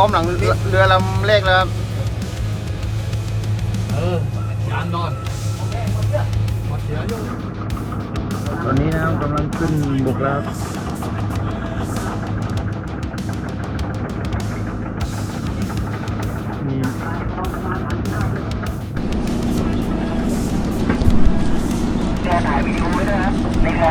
ร้อมหลังเรือเรือลำแรกแล้วครับเออยานนอนตอนนี้นะครับกำลังขึ้นบกแล้วครับมีแกถ่ายวิดีโอไว้ด้วยนะในคอ